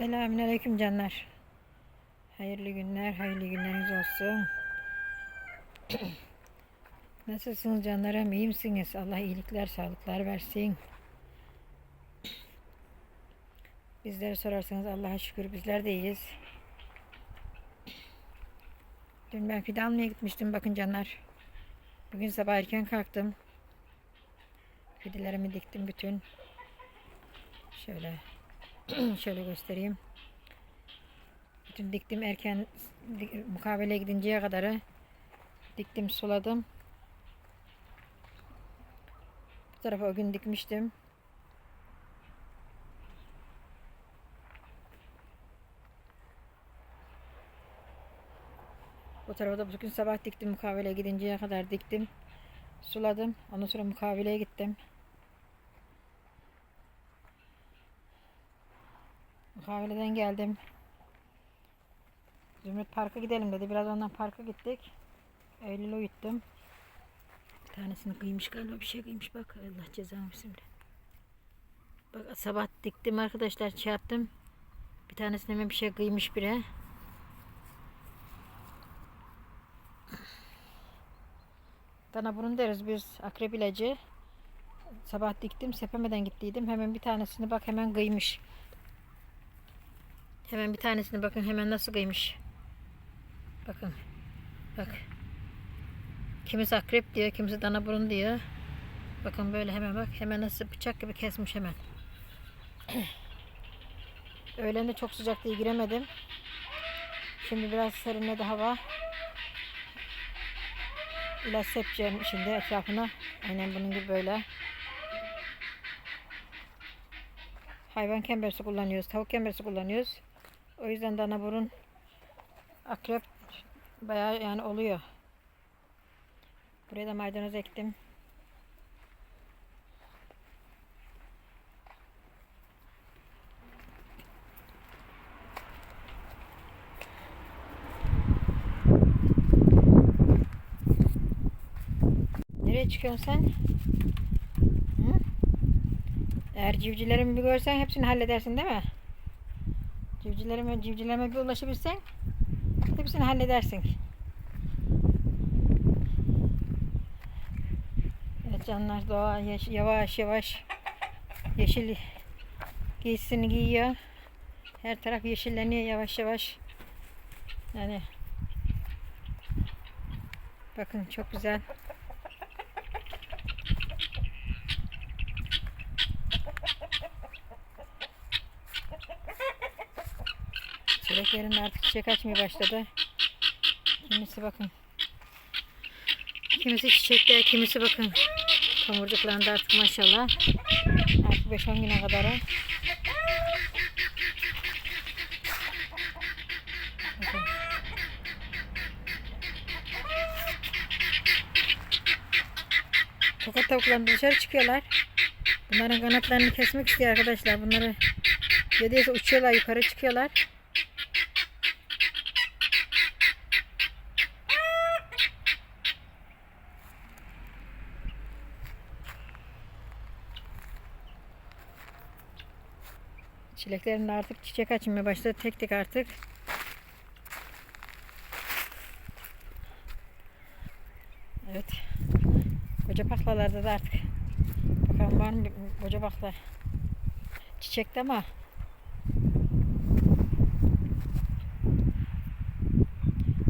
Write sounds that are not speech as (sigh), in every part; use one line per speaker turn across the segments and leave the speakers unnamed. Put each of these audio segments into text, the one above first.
Selamünaleyküm canlar. Hayırlı günler, hayırlı günleriniz olsun. (clears throat) Nasılsınız canlarım? İyi misiniz? Allah iyilikler, sağlıklar versin. Bizleri sorarsanız Allah'a şükür bizler de iyiyiz. Dün ben fidan almaya gitmiştim bakın canlar. Bugün sabah erken kalktım. Fidelerimi diktim bütün. Şöyle (clears throat) şöyle göstereyim. Bütün diktim erken di- mukaveleye gidinceye kadar diktim suladım. Bu tarafa o gün dikmiştim. Bu tarafa da bugün sabah diktim mukaveleye gidinceye kadar diktim. Suladım. Ondan sonra mukaveleye gittim. Mukaveleden geldim. Zümrüt Park'a gidelim dedi. Biraz ondan parka gittik. Eylül'ü uyuttum. Bir tanesini kıymış galiba bir şey kıymış bak. Allah cezamı bile. Bak sabah diktim arkadaşlar şey yaptım. Bir tanesine hemen bir şey kıymış bire. Dana burun deriz biz akrep ilacı. Sabah diktim sepemeden gittiydim. Hemen bir tanesini bak hemen kıymış. Hemen bir tanesini bakın hemen nasıl kıymış. Bakın. Bak. Kimisi akrep diyor, kimisi dana burun diyor. Bakın böyle hemen bak. Hemen nasıl bıçak gibi kesmiş hemen. (clears throat) Öğlen de çok sıcak diye giremedim. Şimdi biraz serinledi hava. İlaç sepeceğim şimdi etrafına. Aynen bunun gibi böyle. Hayvan kembersi kullanıyoruz. Tavuk kembersi kullanıyoruz. O yüzden dana burun akrep bayağı yani oluyor. Buraya da maydanoz ektim. Nereye çıkıyorsun sen? Hı? Eğer civcivlerimi bir görsen hepsini halledersin değil mi? Civcivlerime, civcivlerime bir ulaşabilsen hepsini halledersin. Evet canlar doğa yavaş yavaş yeşil giysisini giyiyor. Her taraf yeşilleniyor yavaş yavaş. Yani bakın çok güzel. Çileklerin de artık çiçek açmaya başladı. Kimisi bakın. Kimisi çiçekte, kimisi bakın. Tomurcuklarında artık maşallah. Artık 5-10 güne kadar. Bakın. Tokat tavukları dışarı çıkıyorlar. Bunların kanatlarını kesmek istiyor arkadaşlar. Bunları yediyse uçuyorlar yukarı çıkıyorlar. Çileklerin de artık çiçek açmaya başladı tek tek artık. Evet. Koca baklalarda da artık. Bakalım var mı koca bakla. Çiçekte ama.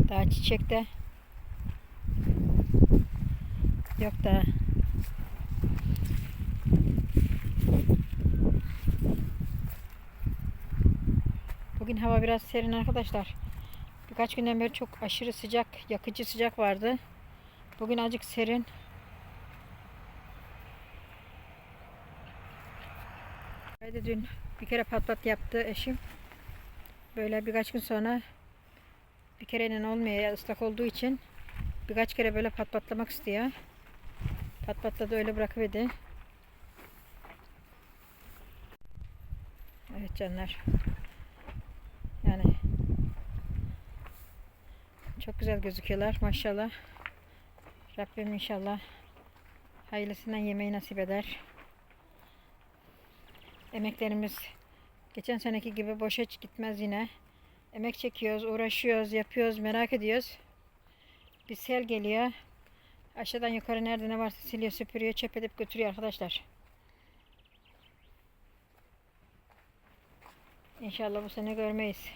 Daha çiçekte. Yok daha. Bugün hava biraz serin arkadaşlar. Birkaç günden beri çok aşırı sıcak, yakıcı sıcak vardı. Bugün azıcık serin. Haydi dün bir kere pat pat yaptı eşim. Böyle birkaç gün sonra bir kereyle olmuyor ıslak olduğu için birkaç kere böyle pat patlamak istiyor. Pat patladı öyle bırakıverdi. Evet canlar. Yani çok güzel gözüküyorlar maşallah. Rabbim inşallah hayırlısından yemeği nasip eder. Emeklerimiz Geçen seneki gibi boşa gitmez yine. Emek çekiyoruz, uğraşıyoruz, yapıyoruz, merak ediyoruz. Bir sel geliyor. Aşağıdan yukarı nerede ne varsa siliyor, süpürüyor, çöp edip götürüyor arkadaşlar. İnşallah bu sene görmeyiz.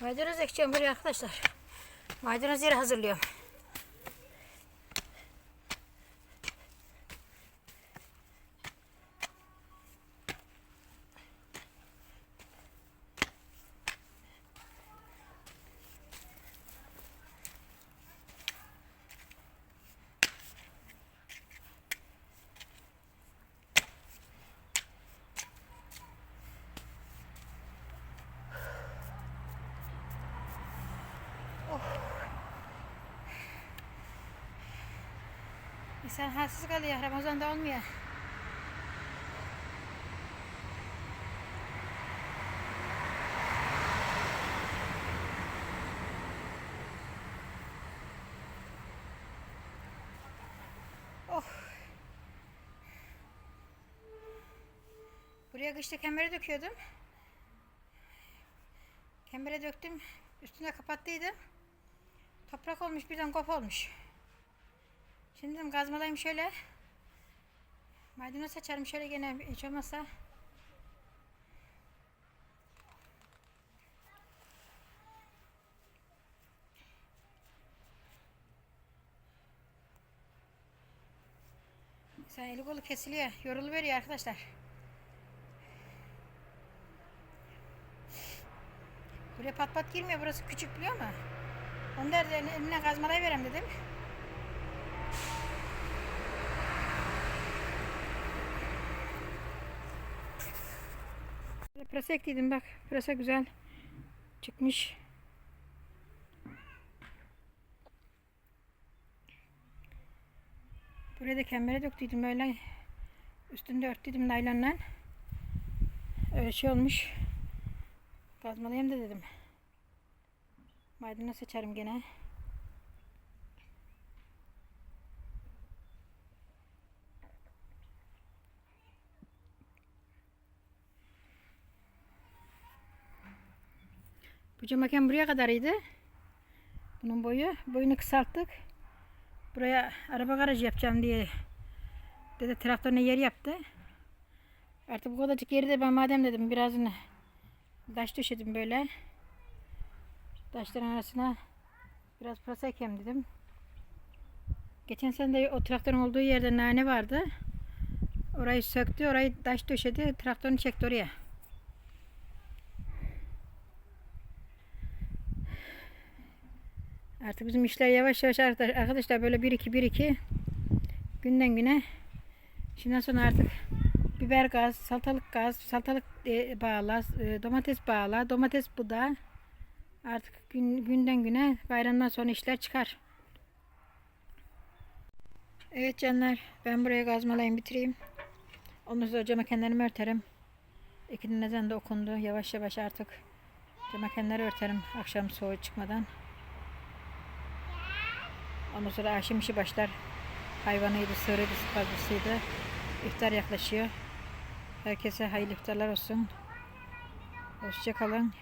Maydanoz ekeceğim buraya arkadaşlar. Maydanoz yeri hazırlıyorum. İnsan halsiz kalıyor. Ramazan'da olmuyor. Oh. Buraya kışta kemere döküyordum. Kemere döktüm. Üstüne kapattıydım. Toprak olmuş birden kop olmuş. Şimdi dedim gazmalayayım şöyle. Maydanoz açarım şöyle gene hiç olmazsa. Sen eli kolu kesiliyor. Yoruluveriyor arkadaşlar. Buraya pat pat girmiyor. Burası küçük biliyor musun? Onu da eline kazmalayıverem dedim. Pırasa ektiydim bak. Pırasa güzel çıkmış. Buraya da kembere döktüydüm böyle. Üstünde örttüydüm naylonla. Öyle şey olmuş. Kazmalayayım da dedim. Maydanoz seçerim gene. Bu camaken buraya kadarıydı. Bunun boyu. Boyunu kısalttık. Buraya araba garajı yapacağım diye dedi traktörüne yer yaptı. Artık bu kadarcık yeri de ben madem dedim birazını taş döşedim böyle. Taşların arasına biraz pırasa ekeyim dedim. Geçen sene de o traktörün olduğu yerde nane vardı. Orayı söktü, orayı taş döşedi, traktörünü çekti oraya. Artık bizim işler yavaş yavaş arkadaşlar böyle 1 2 1 2 günden güne şimdiden sonra artık biber gaz, salatalık gaz, salatalık e, bağla, e, domates bağla, domates buda artık gün, günden güne bayramdan sonra işler çıkar. Evet canlar ben buraya gazmalayayım bitireyim. Ondan sonra cama kenarımı örterim. İkinin ezan da okundu. Yavaş yavaş artık cama kenarı örterim akşam soğuk çıkmadan. Ondan sonra aşım işi başlar. Hayvanıydı, sığırıydı, sıkıntısıydı. iftar yaklaşıyor. Herkese hayırlı iftarlar olsun. Hoşçakalın.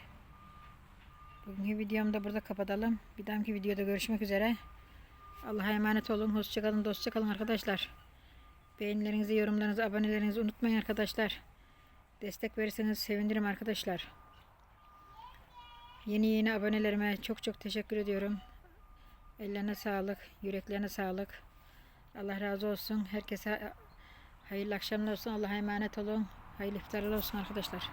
Bugünkü videomu da burada kapatalım. Bir dahaki videoda görüşmek üzere. Allah'a emanet olun. Hoşçakalın, dostça kalın arkadaşlar. Beğenilerinizi, yorumlarınızı, abonelerinizi unutmayın arkadaşlar. Destek verirseniz sevinirim arkadaşlar. Yeni yeni abonelerime çok çok teşekkür ediyorum. Ellerine sağlık, yüreklerine sağlık. Allah razı olsun. Herkese hayırlı akşamlar olsun. Allah'a emanet olun. Hayırlı iftarlar olsun arkadaşlar.